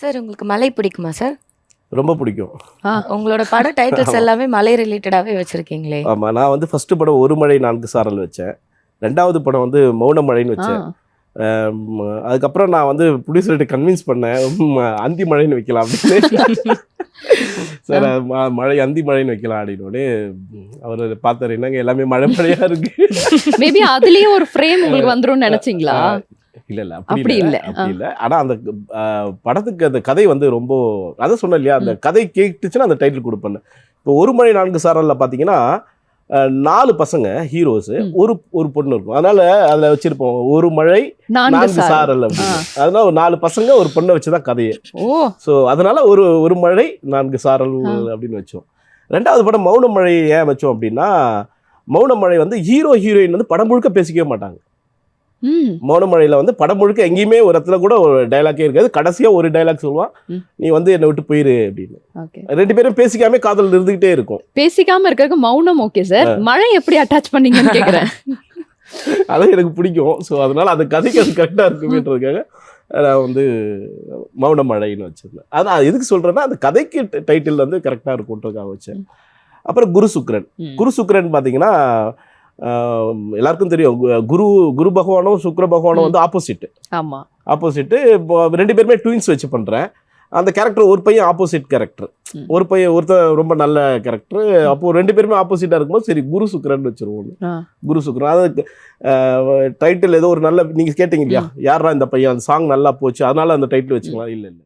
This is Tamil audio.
சார் உங்களுக்கு மலை பிடிக்குமா சார்? ரொம்ப பிடிக்கும். உங்களோட பட டைட்டில்ஸ் எல்லாமே மலை ரிலேட்டடாவே வச்சிருக்கீங்களே. ஆமாம் நான் வந்து ஃபர்ஸ்ட் படம் ஒரு மழை நான்கு சாரல் வச்சேன். ரெண்டாவது படம் வந்து மௌன மழைன்னு வச்சேன். அதுக்கப்புறம் நான் வந்து ப்ரொடியூசர்கிட்ட கன்வின்ஸ் பண்ணேன் அந்தி மழைன்னு வைக்கலாம் அப்படின்னு. சார் மழை அந்தி மழைன்னு வைக்கலாம் அப்படின்னு அவர் பார்த்தாரு என்னங்க எல்லாமே மழை மழையா இருக்கு? மேபி அதுலயே ஒரு ஃப்ரேம் உங்களுக்கு வந்துரும்னு நினைச்சீங்களா? இல்ல இல்ல. அப்படி அப்படி இல்ல. அப்படி இல்ல. ஆனா அந்த படத்துக்கு அந்த கதை வந்து ரொம்ப அதான் சொன்னேன் இல்லையா? அந்த கதை கேட்டுச்சுன்னா அந்த டைட்டில் கொடுப்பேன் இப்போ ஒரு மணி நான்கு சாரல்ல பாத்தீங்கன்னா அஹ், நாலு பசங்க ஹீரோஸ். ஒரு ஒரு பொண்ணு இருக்கும். அதனால அதுல வச்சிருப்போம் ஒரு மழை நான்கு நான்கு சார் சாரல் அப்படின்னு அதனால ஒரு நாலு பசங்க ஒரு பொண்ணை வச்சுதான் கதையே. ஓ. ஸோ அதனால ஒரு ஒரு மழை நான்கு சாரல். அப்படின்னு வச்சோம். ரெண்டாவது படம் மௌன மழை ஏன் வச்சோம் அப்படின்னா மௌன மழை வந்து ஹீரோ ஹீரோயின் வந்து படம் முழுக்க பேசிக்கவே மாட்டாங்க. ம். மௌன மழையில வந்து படம் முழுக்க எங்கேயுமே ஒரு இடத்துல கூட ஒரு டைலாக்கே இருக்காது. கடைசியா ஒரு டைலாக் சொல்லுவான். நீ வந்து என்னை விட்டு போயிரு அப்படின்னு. ரெண்டு பேரும் பேசிக்காம காதல் இருந்துகிட்டே இருக்கும். பேசிக்காம இருக்கிறதுக்கு மௌனம் ஓகே சார். மழை எப்படி அட்டாச் பண்ணீங்கன்னு கேக்குறேன். அதான் எனக்கு பிடிக்கும். ஸோ அதனால அந்த கதைக்கு அது கரெக்டாக இருக்குமேன்றதுக்காக நான் வந்து மௌன மழைன்னு வச்சிருந்தேன். அதான் எதுக்கு சொல்றேன்னா அந்த கதைக்கு டைட்டில் வந்து கரெக்டாக இருக்கும்ன்றதுக்காக வச்சேன். அப்புறம் குரு சுக்ரன். குரு சுக்ரன் பார்த்தீங்கன்னா எல்லாருக்கும் தெரியும் குரு குரு பகவானும் சுக்கிர பகவானும் வந்து ஆப்போசிட் ஆமா. ஆப்போசிட்டு இப்போ ரெண்டு பேருமே ட்வின்ஸ் வச்சு பண்ணுறேன் அந்த கேரக்டர் ஒரு பையன் ஆப்போசிட் கேரக்டர். ஒரு பையன் ஒருத்தர் ரொம்ப நல்ல கேரக்டர் அப்போ ரெண்டு பேருமே ஆப்போசிட்டாக இருக்கும்போது சரி குரு சுக்கிரன் வச்சிருவோம். குரு சுக்ரன் அது டைட்டில் ஏதோ ஒரு நல்ல நீங்கள் கேட்டீங்க இல்லையா? யாரா இந்த பையன்? அந்த சாங் நல்லா போச்சு. அதனால அந்த டைட்டில் வச்சுக்கலாம். இல்லை இல்லை.